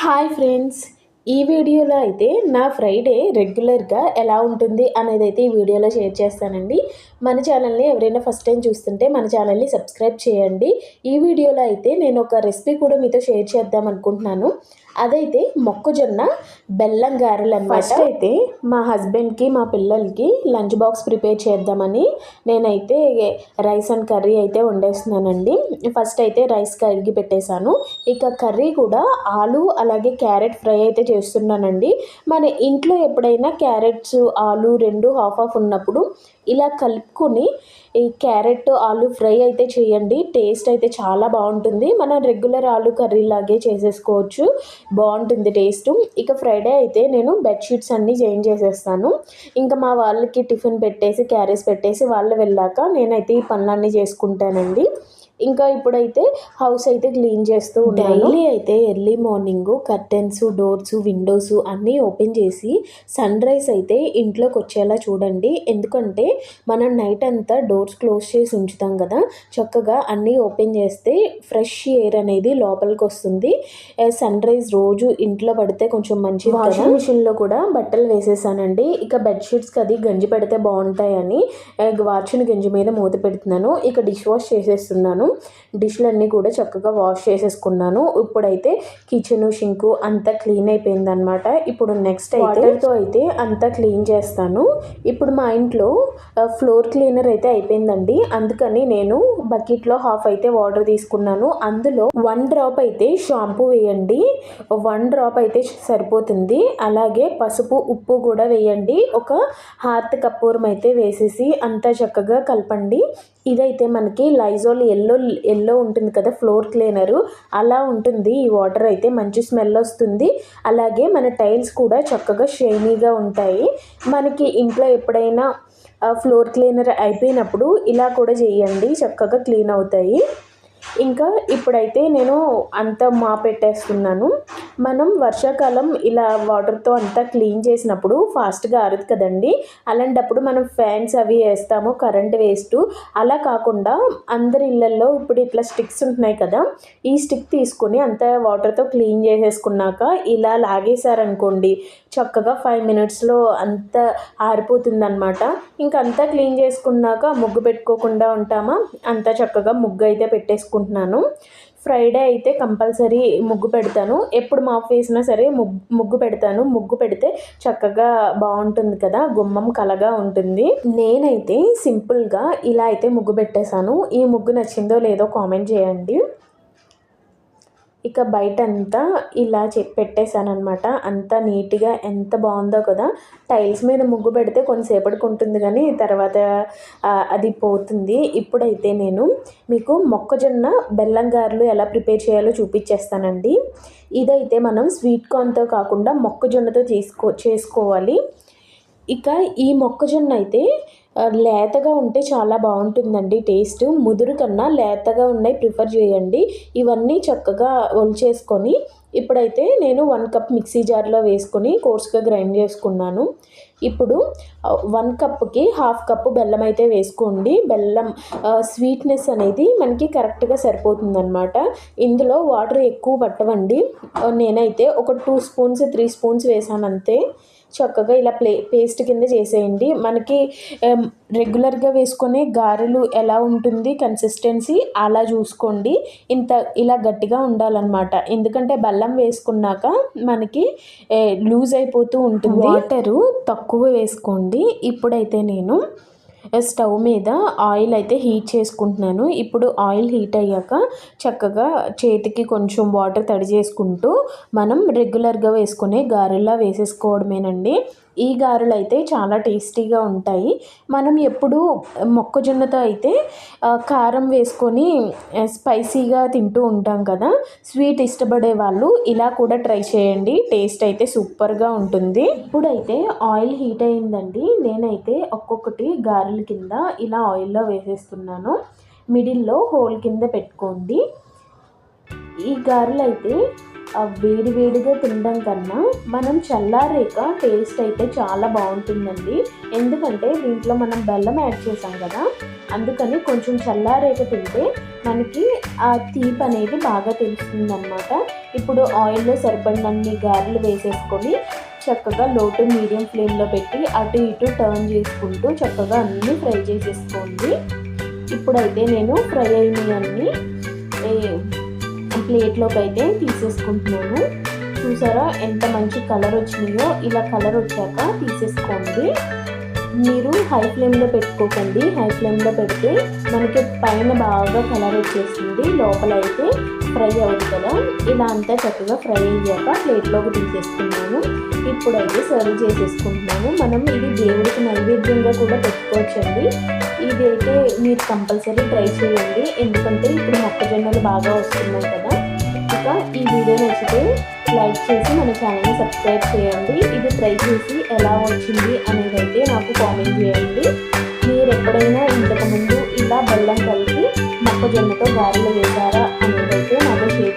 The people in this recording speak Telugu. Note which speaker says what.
Speaker 1: హాయ్ ఫ్రెండ్స్ ఈ వీడియోలో అయితే నా ఫ్రైడే రెగ్యులర్గా ఎలా ఉంటుంది అనేది అయితే ఈ వీడియోలో షేర్ చేస్తానండి. మన ఛానల్ని ఎవరైనా ఫస్ట్ టైం చూస్తుంటే మన ఛానల్ని సబ్స్క్రైబ్ చేయండి. ఈ వీడియోలో అయితే నేను ఒక రెసిపీ కూడా మీతో షేర్ చేద్దాం అనుకుంటున్నాను. అదైతే మొక్కజొన్న బెల్లం గారెలు అనమాట ఫస్ట్ అయితే మా హస్బెండ్కి మా పిల్లలకి లంచ్ బాక్స్ ప్రిపేర్ చేద్దామని నేనైతే రైస్ అండ్ కర్రీ అయితే వండేస్తున్నానండి. ఫస్ట్ అయితే రైస్ కడిగి పెట్టేశాను. ఇక కర్రీ కూడా ఆలు అలాగే క్యారెట్ ఫ్రై అయితే చేస్తున్నానండి. మన ఇంట్లో ఎప్పుడైనా క్యారెట్స్ ఆలు రెండు హాఫ్ ఆఫ్ ఉన్నప్పుడు ఇలా కలుపుకొని ఈ క్యారెట్ ఆలు ఫ్రై అయితే చేయండి. టేస్ట్ అయితే చాలా బాగుంటుంది. మనం రెగ్యులర్ ఆలు కర్రీ లాగే చేసేసుకోవచ్చు. బాగుంటుంది టేస్ట్. ఇక ఫ్రైడే అయితే నేను బెడ్షీట్స్ అన్నీ చేంజ్ చేసేస్తాను. ఇంకా మా వాళ్ళకి టిఫిన్ పెట్టేసి క్యారేజ్ పెట్టేసి వాళ్ళు వెళ్ళాక నేనైతే ఈ పనులన్నీ చేసుకుంటానండి. ఇంకా ఇప్పుడైతే హౌస్ అయితే క్లీన్ చేస్తూ డైలీ అయితే early morning curtains doors windows అన్నీ ఓపెన్ చేసి సన్ రైజ్ అయితే ఇంట్లోకి వచ్చేలా చూడండి. ఎందుకంటే మనం నైట్ అంతా డోర్స్ క్లోజ్ చేసి ఉంచుతాం కదా చక్కగా అన్నీ ఓపెన్ చేస్తే ఫ్రెష్ ఎయిర్ అనేది లోపలికి వస్తుంది. సన్ రైజ్ రోజు ఇంట్లో పడితే కొంచెం మంచిది వాషింగ్ మిషన్లో కూడా బట్టలు వేసేసానండి. ఇక బెడ్షీట్స్కి అది గంజి పెడితే బాగుంటాయని వాచిన గంజి మీద మూత పెడుతున్నాను. ఇక డిష్ వాష్ చేసేస్తున్నాను. డిష్లన్నీ కూడా చక్కగా వాష్ చేసేసుకున్నాను. ఇప్పుడైతే కిచెన్ షింకు అంతా క్లీన్ అయిపోయిందనమాట ఇప్పుడు నెక్స్ట్ వాటర్తో అయితే అంతా క్లీన్ చేస్తాను. ఇప్పుడు మా ఇంట్లో ఫ్లోర్ క్లీనర్ అయితే అయిపోయిందండి. అందుకని నేను బకెట్లో హాఫ్ అయితే వాటర్ తీసుకున్నాను. అందులో వన్ డ్రాప్ అయితే షాంపూ వేయండి. వన్ డ్రాప్ అయితే సరిపోతుంది. అలాగే పసుపు ఉప్పు కూడా వేయండి. ఒక హార్త్ కప్పూరం అయితే వేసేసి అంతా చక్కగా కలపండి. ఇదైతే మనకి లైజోల్ ఎల్లో ఎల్లో ఉంటుంది కదా ఫ్లోర్ క్లీనరు అలా ఉంటుంది. ఈ వాటర్ అయితే మంచి స్మెల్ వస్తుంది. అలాగే మన టైల్స్ కూడా చక్కగా షైనీగా ఉంటాయి. మనకి ఇంట్లో ఎప్పుడైనా ఫ్లోర్ క్లీనర్ అయిపోయినప్పుడు ఇలా కూడా చేయండి. చక్కగా క్లీన్ అవుతాయి. ఇంకా ఇప్పుడైతే నేను అంతా మా పెట్టేస్తున్నాను మనం వర్షాకాలం ఇలా వాటర్తో అంతా క్లీన్ చేసినప్పుడు ఫాస్ట్గా ఆరదు కదండి. అలాంటప్పుడు మనం ఫ్యాన్స్ అవి వేస్తాము కరెంట్ వేస్ట్. అలా కాకుండా అందరి ఇళ్ళల్లో ఇప్పుడు ఇట్లా స్టిక్స్ ఉంటున్నాయి కదా ఈ స్టిక్ తీసుకొని అంతా వాటర్తో క్లీన్ చేసేసుకున్నాక ఇలా లాగేశారనుకోండి చక్కగా ఫైవ్ మినిట్స్లో అంత ఆరిపోతుంది ఇంకంతా ఇంకా క్లీన్ చేసుకున్నాక ముగ్గు పెట్టుకోకుండా ఉంటామా? అంతా చక్కగా ముగ్గు అయితే చేసుకుంటున్నాను. ఫ్రైడే అయితే కంపల్సరీ ముగ్గు పెడతాను. ఎప్పుడు మా ఆఫ్ వేసినా సరే ముగ్గు ముగ్గు పెడతాను. ముగ్గు పెడితే చక్కగా బాగుంటుంది కదా గుమ్మం కలగా ఉంటుంది. నేనైతే సింపుల్గా ఇలా అయితే ముగ్గు పెట్టేశాను. ఈ ముగ్గు నచ్చిందో లేదో కామెంట్ చేయండి. ఇక బయట అంతా ఇలా చె పెట్టేశాను అనమాట అంతా నీట్గా ఎంత బాగుందో కదా. టైల్స్ మీద ముగ్గు పెడితే కొంతసేపటికి ఉంటుంది కానీ తర్వాత అది పోతుంది. ఇప్పుడైతే నేను మీకు మొక్కజొన్న బెల్లం గారెలు ఎలా ప్రిపేర్ చేయాలో చూపించేస్తానండి ఇదైతే మనం స్వీట్ కార్న్తో కాకుండా మొక్కజొన్నతో చేసుకో చేసుకోవాలి. ఇక ఈ మొక్కజొన్న అయితే లేతగా ఉంటే చాలా బాగుంటుందండి టేస్ట్. ముదురు కన్నా లేతగా ఉన్నాయి ప్రిఫర్ చేయండి. ఇవన్నీ చక్కగా ఒలిచేసుకొని ఇప్పుడైతే నేను వన్ కప్ మిక్సీ జార్లో వేసుకొని కోర్స్గా గ్రైండ్ చేసుకున్నాను. ఇప్పుడు వన్ కప్కి హాఫ్ కప్పు బెల్లం అయితే వేసుకోండి. బెల్లం స్వీట్నెస్ అనేది మనకి కరెక్ట్గా సరిపోతుందన్నమాట. ఇందులో వాటర్ ఎక్కువ పట్టవండి. నేనైతే ఒక టూ స్పూన్స్ త్రీ స్పూన్స్ వేసాను అంతే. చక్కగా ఇలా ప్లే పేస్ట్ కింద చేసేయండి. మనకి రెగ్యులర్గా వేసుకునే గారెలు ఎలా ఉంటుంది కన్సిస్టెన్సీ అలా చూసుకోండి. ఇంత ఇలా గట్టిగా ఉండాలన్నమాట. ఎందుకంటే బెల్లం వేసుకున్నాక మనకి లూజ్ అయిపోతూ ఉంటుంది. వాటరు తక్కువ వేసుకోండి. ఇప్పుడైతే నేను స్టవ్ మీద ఆయిల్ అయితే హీట్ చేసుకుంటున్నాను. ఇప్పుడు ఆయిల్ హీట్ అయ్యాక చక్కగా చేతికి కొంచెం వాటర్ తడి చేసుకుంటూ మనం రెగ్యులర్గా వేసుకునే గారెల్లా వేసేసుకోవడమేనండి. ఈ గారెలు అయితే చాలా టేస్టీగా ఉంటాయి. మనం ఎప్పుడు మొక్కజొన్నతో అయితే కారం వేసుకొని స్పైసీగా తింటూ ఉంటాం కదా. స్వీట్ ఇష్టపడే వాళ్ళు ఇలా కూడా ట్రై చేయండి. టేస్ట్ అయితే సూపర్గా ఉంటుంది. ఇప్పుడైతే ఆయిల్ హీట్ అయిందండి. నేనైతే ఒక్కొక్కటి గారెల కింద ఇలా ఆయిల్లో వేసేస్తున్నాను. మిడిల్లో హోల్ కింద పెట్టుకోండి. ఈ గారెలు అయితే వేడివేడిగా వేడి వేడిగా తినడం కన్నా మనం చల్లారేక టేస్ట్ అయితే చాలా బాగుంటుందండి. ఎందుకంటే దీంట్లో మనం బెల్లం యాడ్ చేసాం కదా అందుకని కొంచెం చల్లారేక తింటే మనకి ఆ తీపి అనేది బాగా తెలుస్తుంది అనమాట ఇప్పుడు ఆయిల్లో సరిపడినన్ని గారెలు వేసేసుకొని చక్కగా లో టు మీడియం ఫ్లేమ్లో పెట్టి అటు ఇటు టర్న్ చేసుకుంటూ చక్కగా అన్నీ ఫ్రై చేసేసుకోండి. ఇప్పుడైతే నేను ఫ్రై అయినవన్నీ ప్లేట్లోకి అయితే తీసేసుకుంటున్నాను. చూసారా ఎంత మంచి కలర్ వచ్చినాయో? ఇలా కలర్ వచ్చాక తీసేసుకోండి. మీరు హై ఫ్లేమ్లో పెట్టుకోకండి. హై ఫ్లేమ్లో పెడితే మనకి పైన బాగా కలర్ వచ్చేసింది లోపల అయితే ఫ్రై అవుతుంది కదా? ఇలా అంతా చక్కగా ఫ్రై అయ్యాక ప్లేట్లోకి తీసేసుకున్నాను. ఇప్పుడైతే సర్వ్ చేసేసుకుంటున్నాను. మనం ఇది దేవుడికి ఫ్రీగా కూడా పెట్టుకోవచ్చండి. ఇదైతే మీరు కంపల్సరీ ట్రై చేయండి. ఎందుకంటే ఇప్పుడు మొక్కజొన్నలు బాగా వస్తున్నాయి కదా. ఇక ఈ వీడియో నచ్చితే లైక్ చేసి మన ఛానల్ని సబ్స్క్రైబ్ చేయండి. ఇది ట్రై చేసి ఎలా వచ్చింది అనేది అయితే నాకు కామెంట్ చేయండి. మీరు ఎప్పుడైనా ఇంతకుముందు ఇలా బెల్లం కలిపి మొక్కజొన్నతో గారెలు వేశారా అనేది అయితే నాకు షేర్